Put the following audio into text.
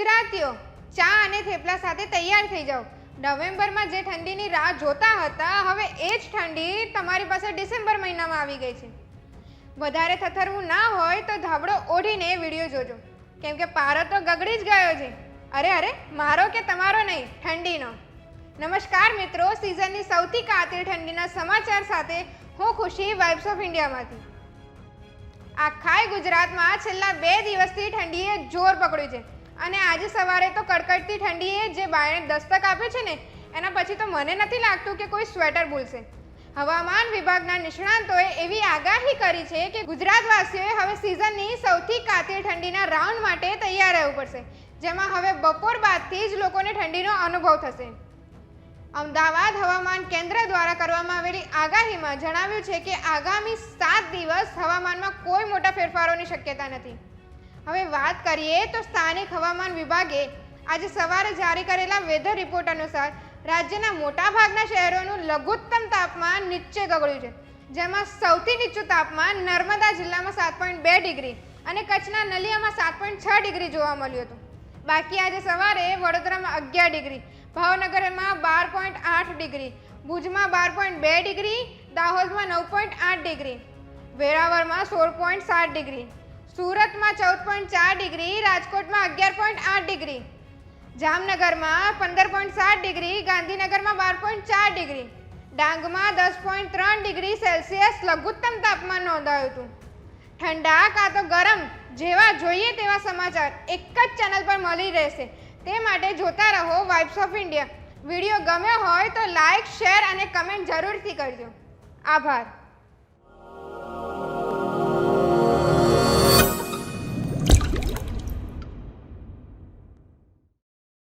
ગુજરાતીઓ, ચા અને થેપલા સાથે તૈયાર થઈ જાઓ. નવેમ્બરમાં જે ઠંડીની રાહ જોતા હતા, હવે એ જ ઠંડી તમારી પાસે ડિસેમ્બર મહિનામાં આવી ગઈ છે. વધારે થથરવું ના હોય તો ધાબળો ઓઢીને વીડિયો જોજો. કેમ કે પારો તો ગગડી જ ગયો છે. અરે અરે, મારો કે તમારો નહીં, ઠંડીનો? નમસ્કાર મિત્રો, સિઝનની સૌથી કાતિલ ઠંડીના સમાચાર સાથે હું ખુશી વાઇબ્સ ઓફ ઇન્ડિયામાંથી આખાય ગુજરાતમાં છેલ્લા બે દિવસથી ઠંડીએ જોર પકડ્યું છે. અને આજે સવારે તો કડકડતી ઠંડીએ જે બાયણે દસ્તક આપ્યો છે ને, એના પછી તો મને નથી લાગતું કે કોઈ સ્વેટર ભૂલશે હવામાન વિભાગના નિષ્ણાંતોએ એવી આગાહી કરી છે કે ગુજરાતવાસીઓએ હવે સિઝનની સૌથી કાતિલ ઠંડીના રાઉન્ડ માટે તૈયાર રહેવું પડશે, જેમાં હવે બપોર બાદથી જ લોકોને ઠંડીનો અનુભવ થશે. અમદાવાદ હવામાન કેન્દ્ર દ્વારા કરવામાં આવેલી આગાહીમાં જણાવ્યું છે કે આગામી સાત દિવસ હવામાનમાં કોઈ મોટા ફેરફારોની શક્યતા નથી. હવે વાત કરીએ તો સ્થાનિક હવામાન વિભાગે આજે સવારે જારી કરેલા વેધર રિપોર્ટ અનુસાર રાજ્યના મોટાભાગના શહેરોનું લઘુત્તમ તાપમાન નીચે ગગડ્યું છે, જેમાં સૌથી નીચું તાપમાન નર્મદા જિલ્લામાં સાત પોઈન્ટ બે ડિગ્રી અને કચ્છના નલિયામાં સાત પોઈન્ટ છ ડિગ્રી જોવા મળ્યું હતું. બાકી આજે સવારે વડોદરામાં અગિયાર ડિગ્રી, ભાવનગરમાં બાર પોઈન્ટ આઠ ડિગ્રી, ભુજમાં બાર પોઈન્ટ બે ડિગ્રી, દાહોદમાં નવ પોઈન્ટ આઠ ડિગ્રી, વેરાવળમાં સોળ પોઈન્ટ સાત ડિગ્રી સુરતમાં ચૌદ પોઈન્ટ ચાર ડિગ્રી, રાજકોટમાં અગિયાર પોઈન્ટ આઠ ડિગ્રી, જામનગરમાં પંદર પોઈન્ટ સાત ડિગ્રી, ગાંધીનગરમાં બાર પોઈન્ટ ચાર ડિગ્રી, ડાંગમાં દસ પોઈન્ટ ત્રણ ડિગ્રી સેલ્સિયસ લઘુત્તમ તાપમાન નોંધાયું હતું. ઠંડા કાં તો ગરમ જેવા જોઈએ તેવા સમાચાર એક જ ચેનલ પર મળી રહેશે. તે માટે જોતા રહો વાઇબ્સ ઓફ ઇન્ડિયા વીડિયો ગમ્યો હોય તો લાઇક શેર અને કમેન્ટ જરૂરથી કરજો. આભાર.